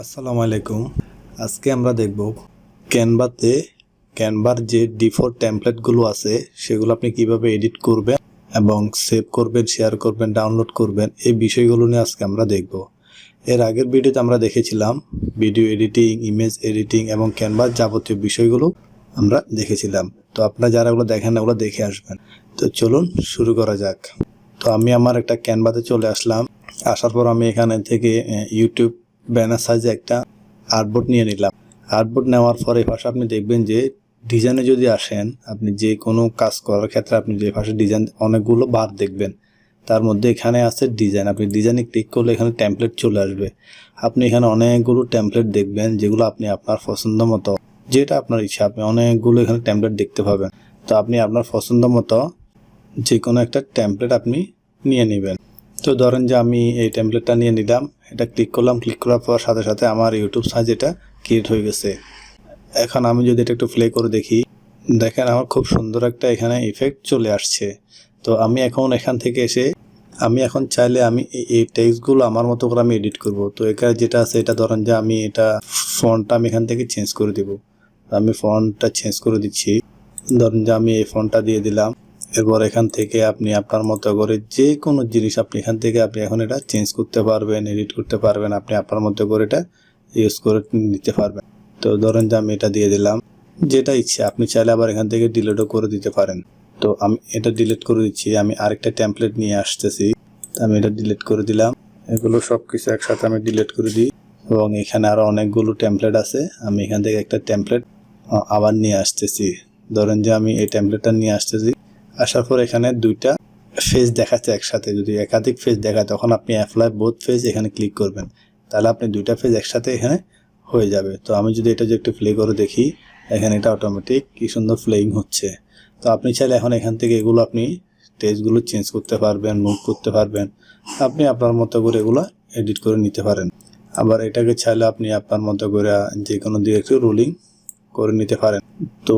আসসালামু আলাইকুম। আজকে আমরা দেখব ক্যানভাতে ক্যানভার যে ডিফল্ট টেমপ্লেটগুলো আছে, সেগুলো আপনি কীভাবে এডিট করবেন এবং সেভ করবেন, শেয়ার করবেন, ডাউনলোড করবেন, এই বিষয়গুলো নিয়ে আজকে আমরা দেখব। এর আগের ভিডিওতে আমরা দেখেছিলাম ভিডিও এডিটিং, ইমেজ এডিটিং এবং ক্যানভার যাবতীয় বিষয়গুলো আমরা দেখেছিলাম। তো আপনারা যারা ওগুলো দেখেন ওগুলো দেখে আসবেন। তো চলুন শুরু করা যাক। তো আমি আমার একটা ক্যানভাতে চলে আসলাম। আসার পর আমি এখানে থেকে ইউটিউব ব্যানার সাইজে একটা আর্টবোর্ড নিয়ে নিলাম। আর্টবোর্ড নেওয়ার পরে এই পাশে আপনি দেখবেন যে ডিজাইনে যদি আসেন, আপনি যে কোনো কাজ করার ক্ষেত্রে আপনি যে ভাষা ডিজাইন অনেকগুলো বার দেখবেন, তার মধ্যে এখানে আছে ডিজাইন আপনি ডিজাইনে ক্লিক করলে এখানে টেমপ্লেট চলে আসবে। আপনি এখানে অনেকগুলো টেমপ্লেট দেখবেন, যেগুলো আপনি আপনার পছন্দ মতো, যেটা আপনার ইচ্ছা, আপনি অনেকগুলো এখানে টেমপ্লেট দেখতে পাবেন। তো আপনি আপনার পছন্দ মতো যে কোনো একটা টেমপ্লেট আপনি নিয়ে নেবেন। তো ধরেন যে আমি এই টেমপ্লেটটা নিয়ে নিলাম, এটা ক্লিক করলাম ক্লিক করার পর সাথে সাথে আমার ইউটিউব সাইজ এটা ক্রিয়েট হয়ে গেছে। এখন আমি যদি এটা একটু প্লে করে দেখি, দেখেন আমার খুব সুন্দর একটা এখানে ইফেক্ট চলে আসছে। তো আমি এখন এখান থেকে এসে, আমি এখন চাইলে আমি এই- টেক্সটগুলো আমার মতো করে আমি এডিট করব। তো এখানে যেটা আছে, এটা ধরেন যে আমি এটা ফন্টটা আমি এখান থেকে চেঞ্জ করে দিব। আমি ফন্টটা চেঞ্জ করে দিচ্ছি। ধরেন যে আমি এই ফন্টটা দিয়ে দিলাম। এরপর এখান থেকে আপনি আপনার মতো করে যে কোনো জিনিস আপনি এখান থেকে আপনি এখন এটা চেঞ্জ করতে পারবেন এডিট করতে পারবেন, আপনি আপনার মতো করে এটা ইউজ করে নিতে পারবেন। তো ধরেন যে আমি এটা দিয়ে দিলাম, যেটা ইচ্ছে, আপনি চাইলে আবার এখান থেকে ডিলিটও করে দিতে পারেন। তো আমি এটা ডিলিট করে দিচ্ছি, আমি আরেকটা টেমপ্লেট নিয়ে আসতেছি, আমি এটা ডিলিট করে দিলাম, এগুলো সব কিছু একসাথে আমি ডিলিট করে দিই, এবং এখানে আরও অনেকগুলো টেমপ্লেট আছে, আমি এখান থেকে একটা টেমপ্লেট আবার নিয়ে আসতেছি। ধরেন যে আমি এই টেমপ্লেটটা নিয়ে আসতেছি আসার পর এখানে দুইটা ফেজ দেখাচ্ছে একসাথে। যদি একাধিক ফেজ দেখায়, তখন আপনি অ্যাপ্লাই বোথ ফেজ এখানে ক্লিক করবেন। তাহলে আপনি দুইটা ফেজ একসাথে এখানে হয়ে যাবে। তো আমি যদি এটা যে একটু প্লে করে দেখি, এখানে এটা অটোমেটিক কী সুন্দর প্লেইং হচ্ছে। তো আপনি চাইলে এখন এখান থেকে এগুলো আপনি টেজগুলো চেঞ্জ করতে পারবেন মুভ করতে পারবেন। আপনি আপনার মতো করে এগুলো এডিট করে নিতে পারেন। আবার এটাকে চাইলে আপনি আপনার মতো করে যে কোনো দিকে একটু রোলিং করে নিতে পারেন। তো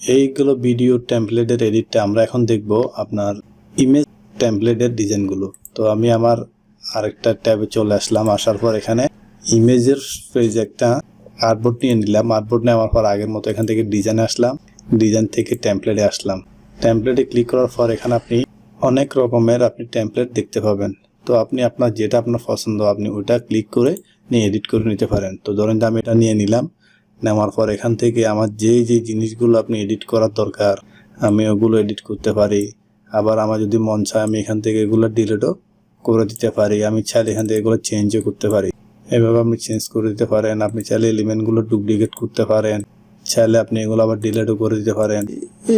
এইগুলো ভিডিও টেমপ্লেটের এডিটটা আমরা এখন দেখব আপনার ইমেজ টেমপ্লেটের ডিজাইনগুলো তো আমি আমার আরেকটা ট্যাবে চলে আসলাম, আসার পর এখানে ইমেজের পেজ একটা আর্টবোর্ড নিয়ে নিলাম। আর্টবোর্ড নেওয়ার পর আগের মতো এখান থেকে ডিজাইনে আসলাম ডিজাইন থেকে টেমপ্লেটে আসলাম। টেমপ্লেটে ক্লিক করার পর এখানে আপনি অনেক রকমের আপনি টেমপ্লেট দেখতে পাবেন। তো আপনি আপনার যেটা আপনার পছন্দ, আপনি ওটা ক্লিক করে নিয়ে এডিট করে নিতে পারেন। তো ধরেন আমি এটা নিয়ে নিলাম নেওয়ার পর এখান থেকে আমার যে যে জিনিসগুলো আপনি এডিট করার দরকার, আমি ওগুলো এডিট করতে পারি। আবার আমার যদি মন চায়, আমি এখান থেকে এগুলো ডিলিটও করে দিতে পারি। আমি চাইলে এখান থেকে এগুলো চেঞ্জও করতে পারি। এভাবে আপনি চেঞ্জ করে দিতে পারেন। আপনি চাইলে এলিমেন্টগুলো ডুপ্লিকেট করতে পারেন। চাইলে আপনি এগুলো আবার ডিলিটও করে দিতে পারেন।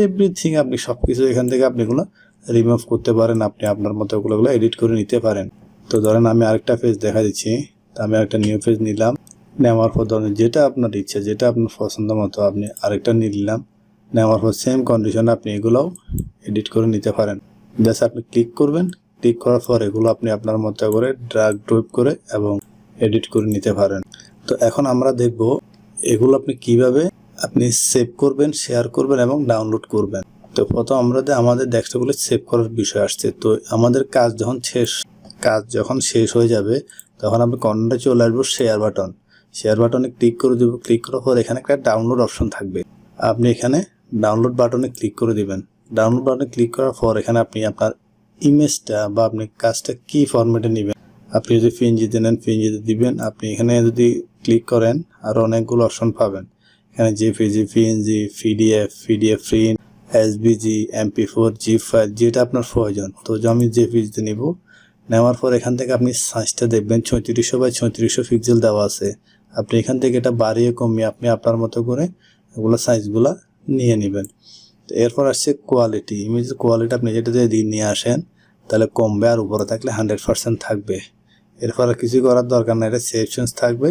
এভরিথিং আপনি সব কিছু এখান থেকে আপনি এগুলো রিমুভ করতে পারেন। আপনি আপনার মতো ওগুলো এডিট করে নিতে পারেন। তো ধরেন আমি আরেকটা পেজ দেখা দিচ্ছি। আমি একটা নিউ পেজ নিলাম। নেওয়ার পর ধরেন যেটা আপনার ইচ্ছা, যেটা আপনার পছন্দ মতো আপনি আরেকটা নিয়ে নিলাম, নেওয়ার পর সেম কন্ডিশনে আপনি এগুলোও এডিট করে নিতে পারেন। জাস্ট আপনি ক্লিক করবেন ক্লিক করার পর এগুলো আপনি আপনার মতো করে ড্রাগ ড্রপ করে এবং এডিট করে নিতে পারেন। তো এখন আমরা দেখব এগুলো আপনি কীভাবে আপনি সেভ করবেন শেয়ার করবেন এবং ডাউনলোড করবেন। তো প্রথম আমরা আমাদের ডেস্কটপগুলো সেভ করার বিষয় আসছে, তো আমাদের কাজ যখন শেষ, কাজ যখন শেষ হয়ে যাবে, তখন আপনি কর্নারে চলে আসব শেয়ার বাটন শেয়ার বাটনে ক্লিক করে দেবো ক্লিক করার পর এখানে একটা ডাউনলোড অপশন থাকবে। আপনি এখানে ডাউনলোড বাটনে ক্লিক করে দিবেন। ডাউনলোড বাটনে ক্লিক করার পর এখানে আপনি আপনার ইমেজটা বা আপনি কাজটা কি ফরম্যাটে নেবেন, আপনি যদি পিএনজিতে নেন পিএনজিতে দিবেন। আপনি এখানে যদি ক্লিক করেন আরও অনেকগুলো অপশন পাবেন। এখানে JPG PNG PDF PDF print SBG MP four G file যেটা আপনার প্রয়োজন। তো আমি জেপিজিতে নিব। নেওয়ার পর এখান থেকে আপনি সাইজটা দেখবেন, ছয়ত্রিশশো বাই ছয়ত্রিশশো পিক্সেল দেওয়া আছে। আপনি এখান থেকে এটা বাড়িয়ে কমিয়ে আপনি আপনার মতো করে এগুলো সাইজগুলো নিয়ে নেবেন। তো এরপর আসছে কোয়ালিটি ইমেজের কোয়ালিটি আপনি যেটা যদি নিয়ে আসেন, তাহলে কমবে আর উপরে থাকলে হান্ড্রেড পার্সেন্ট থাকবে। এরপর আর কিছু করার দরকার নাই, এটা সেপশনস থাকবে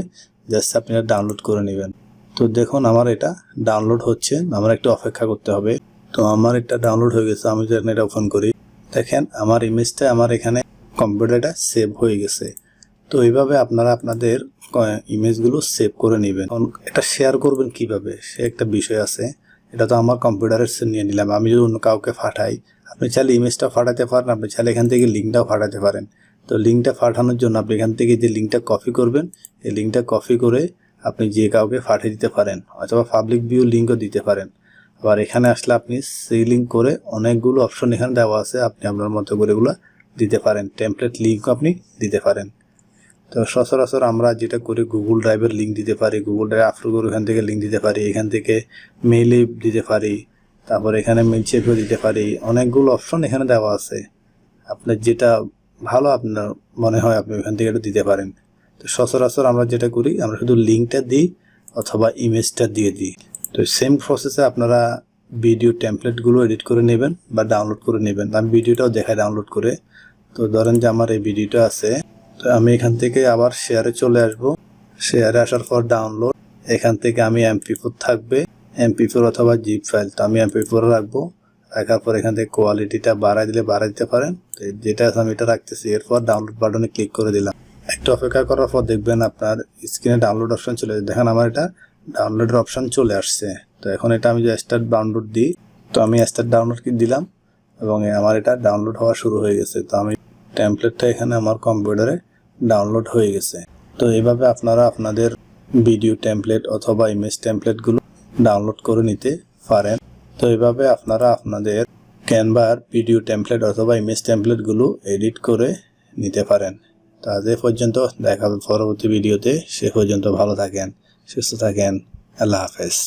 জাস্ট আপনি এটা ডাউনলোড করে নেবেন। তো দেখুন, আমার এটা ডাউনলোড হচ্ছে, আমার একটু অপেক্ষা করতে হবে। তো আমার এটা ডাউনলোড হয়ে গেছে, আমি যখন এটা ওপেন করি। দেখেন, আমার ইমেজটা আমার এখানে কম্পিউটারটা সেভ হয়ে গেছে। তো এইভাবে আপনারা আপনাদের ইমেজগুলো সেভ করে নেবেন। এটা শেয়ার করবেন কীভাবে? সে একটা বিষয় আছে। এটা তো আমার কম্পিউটারের নিয়ে নিলাম। আমি যদি অন্য কাউকে পাঠাই, আপনি চাইলে ইমেজটা পাঠাতে পারেন, আপনি চাইলে এখান থেকে লিঙ্কটাও পাঠাতে পারেন। তো লিঙ্কটা পাঠানোর জন্য আপনি এখান থেকে যে লিঙ্কটা কপি করবেন, এই লিঙ্কটা কপি করে আপনি যে কাউকে পাঠিয়ে দিতে পারেন, অথবা পাবলিক ভিউ লিঙ্কও দিতে পারেন। আবার এখানে আসলে আপনি সেই লিঙ্ক করে অনেকগুলো অপশন এখানে দেওয়া আছে। আপনি আপনার মতো করে এগুলো দিতে পারেন। টেমপ্লেট লিঙ্কও আপনি দিতে পারেন। তো সচরাচর আমরা যেটা করি গুগল ড্রাইভের লিঙ্ক দিতে পারি গুগল ড্রাইভ আপলোড করে ওখান থেকে লিঙ্ক দিতে পারি, এখান থেকে মেইলে দিতে পারি, তারপর এখানে মেল চেপেও দিতে পারি, অনেকগুলো অপশন এখানে দেওয়া আছে। আপনার যেটা ভালো আপনার মনে হয় আপনি ওখান থেকে এটা দিতে পারেন। তো সচরাচর আমরা যেটা করি, আমরা শুধু লিঙ্কটা দিই অথবা ইমেজটা দিয়ে দিই। তো সেম প্রসেসে আপনারা ভিডিও টেমপ্লেটগুলো এডিট করে নেবেন বা ডাউনলোড করে নেবেন। আমি ভিডিওটাও দেখাই ডাউনলোড করে। তো ধরেন যে আমার এই ভিডিওটা আছে। আমি এখান থেকে আবার শেয়ারে চলে আসব। শেয়ারে আসার পর ডাউনলোড এখান থেকে আমি এমপি ফোর থাকবে। এমপি ফোর অথবা জিপ ফাইল তো আমি এমপি ফোর রাখব। রাখার পর এখান থেকে কোয়ালিটিটা বাড়াই দিলে বাড়াই দিতে পারেন। তো যেটা আমি এটা রাখতেছি। এরপর ডাউনলোড বাটনে ক্লিক করে দিলাম। একটু অপেক্ষা করার পর দেখবেন আপনার স্ক্রিনে ডাউনলোড অপশন চলে দেখেন আমার এটা ডাউনলোডের অপশন চলে আসছে। তো এখন এটা আমি যে স্টার্ট ডাউনলোড দিই। তো আমি স্টার্ট ডাউনলোড কি দিলাম এবং আমার এটা ডাউনলোড হওয়া শুরু হয়ে গেছে। তো আমি টেমপ্লেটটা এখানে আমার কম্পিউটারে ডাউনলোড হয়ে গেছে। তো এইভাবে আপনারা আপনাদের ভিডিও টেমপ্লেট অথবা ইমেজ টেমপ্লেটগুলো ডাউনলোড করে নিতে পারেন। তো এইভাবে আপনারা আপনাদের ক্যানভার ভিডিও টেমপ্লেট অথবা ইমেজ টেমপ্লেটগুলো এডিট করে নিতে পারেন। তো আজ পর্যন্ত, দেখা পরবর্তী ভিডিওতে সে পর্যন্ত ভালো থাকেন, সুস্থ থাকেন। আল্লাহ হাফেজ।